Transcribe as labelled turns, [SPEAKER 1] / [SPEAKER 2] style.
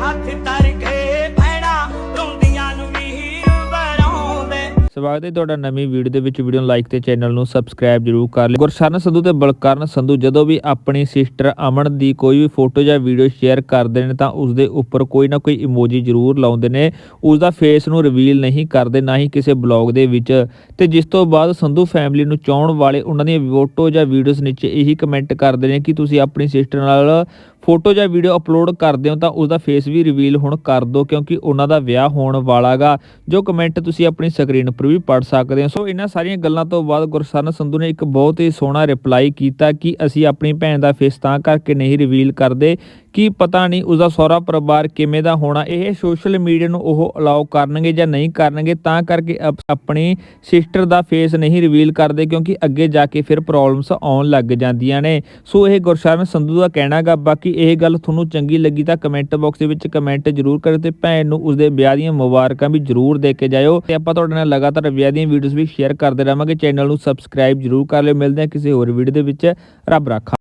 [SPEAKER 1] ਹੱਥ ਧਰ ਕੇ ਭੈਣਾ ਰੋਂਦੀਆਂ ਨੂੰ ਵੀਰ ਵਰਾਉਂਦੇ।
[SPEAKER 2] ਸਵਾਗਤ ਹੈ ਤੁਹਾਡਾ ਨਵੀਂ ਵੀਡੀਓ ਦੇ ਵਿੱਚ। ਵੀਡੀਓ ਨੂੰ ਲਾਈਕ ਤੇ ਚੈਨਲ ਨੂੰ ਸਬਸਕ੍ਰਾਈਬ ਜਰੂਰ ਕਰ ਲਿਓ। ਗੁਰਸ਼ਰਨ ਸੰਧੂ ਤੇ ਬਲਕਰਨ ਸੰਧੂ ਜਦੋਂ ਵੀ ਆਪਣੀ ਸਿਸਟਰ ਅਮਨ ਦੀ ਕੋਈ ਵੀ ਫੋਟੋ ਜਾਂ ਵੀਡੀਓ ਸ਼ੇਅਰ ਕਰਦੇ ਨੇ ਤਾਂ ਉਸ ਦੇ ਉੱਪਰ ਕੋਈ ਨਾ ਕੋਈ ਇਮੋਜੀ ਜਰੂਰ ਲਾਉਂਦੇ ਨੇ। ਉਸ ਦਾ ਫੇਸ ਨੂੰ ਰਿਵੀਲ ਨਹੀਂ ਕਰਦੇ, ਨਾ ਹੀ ਕਿਸੇ ਬਲੌਗ ਦੇ ਵਿੱਚ। ਤੇ ਜਿਸ ਤੋਂ ਬਾਅਦ ਸੰਧੂ ਫੈਮਿਲੀ ਨੂੰ ਚਾਹਣ ਵਾਲੇ ਉਹਨਾਂ ਦੀਆਂ ਫੋਟੋ ਜਾਂ ਵੀਡੀਓਜ਼ ਨੀਚੇ ਇਹੀ ਕਮੈਂਟ ਕਰਦੇ ਨੇ ਕਿ ਤੁਸੀਂ ਆਪਣੀ ਸਿਸਟਰ ਨਾਲ ਫੋਟੋ ਜਾਂ ਵੀਡੀਓ ਅਪਲੋਡ ਕਰਦੇ ਹੋ ਤਾਂ ਉਸ ਦਾ ਫੇਸ ਵੀ ਰਿਵੀਲ ਹੁਣ ਕਰ ਦਿਓ ਕਿਉਂਕਿ ਉਹਨਾਂ ਦਾ ਵਿਆਹ ਹੋਣ ਵਾਲਾਗਾ ਜੋ ਕਮੈਂਟ ਤੁਸੀਂ ਆਪਣੀ ਸਕਰੀਨ ਉੱਪਰ ਵੀ ਪੜ ਸਕਦੇ ਹੋ। ਸੋ ਇਹਨਾਂ ਸਾਰੀਆਂ ਗੱਲਾਂ ਤੋਂ ਬਾਅਦ ਗੁਰਸਰਨ ਸੰਧੂ ਨੇ ਇੱਕ ਬਹੁਤ ਹੀ ਸੋਹਣਾ ਰਿਪਲਾਈ ਕੀਤਾ ਕਿ ਅਸੀਂ ਆਪਣੀ ਭੈਣ ਦਾ ਫੇਸ ਤਾਂ ਕਰਕੇ ਨਹੀਂ ਰਿਵੀਲ ਕਰਦੇ ਕੀ ਪਤਾ ਨਹੀਂ ਉਸ ਦਾ ਸਹੁਰਾ ਪਰਿਵਾਰ ਕਿਵੇਂ ਦਾ ਹੋਣਾ, ਇਹ ਸੋਸ਼ਲ ਮੀਡੀਆ ਨੂੰ ਉਹ ਅਲਾਉ ਕਰਨਗੇ ਜਾਂ ਨਹੀਂ ਕਰਨਗੇ, ਤਾਂ ਕਰਕੇ ਆਪਣੀ ਸਿਸਟਰ ਦਾ ਫੇਸ ਨਹੀਂ ਰਿਵੀਲ ਕਰਦੇ ਕਿਉਂਕਿ ਅੱਗੇ ਜਾ ਕੇ ਫਿਰ ਪ੍ਰੋਬਲਮਸ ਆਉਣ ਲੱਗ ਜਾਂਦੀਆਂ ਨੇ। ਸੋ ਇਹ ਗੁਰਸ਼ਰਨ ਸੰਧੂ ਦਾ ਕਹਿਣਾਗਾ ਬਾਕੀ ਇਹ ਗੱਲ ਤੁਹਾਨੂੰ ਚੰਗੀ ਲੱਗੀ ਤਾਂ ਕਮੈਂਟ ਬਾਕਸ ਦੇ ਵਿੱਚ ਕਮੈਂਟ ਜ਼ਰੂਰ ਕਰਿਓ ਤੇ ਭੈਣ ਨੂੰ ਉਸਦੇ ਵਿਆਹ ਦੀਆਂ ਮੁਬਾਰਕਾਂ ਵੀ ਜ਼ਰੂਰ ਦੇ ਕੇ ਜਾਇਓ। ਤੇ ਆਪਾਂ ਤੁਹਾਡੇ ਨਾਲ ਲਗਾਤਾਰ ਵਿਆਹ ਦੀਆਂ ਵੀਡੀਓਜ਼ ਵੀ ਸ਼ੇਅਰ ਕਰਦੇ ਰਹਾਂਗੇ ਚੈਨਲ ਨੂੰ ਸਬਸਕ੍ਰਾਈਬ ਜ਼ਰੂਰ ਕਰ ਲਿਓ। ਮਿਲਦੇ ਹਾਂ ਕਿਸੇ ਹੋਰ ਵੀਡੀਓ ਦੇ ਵਿੱਚ। ਰੱਬ ਰਾਖਾ।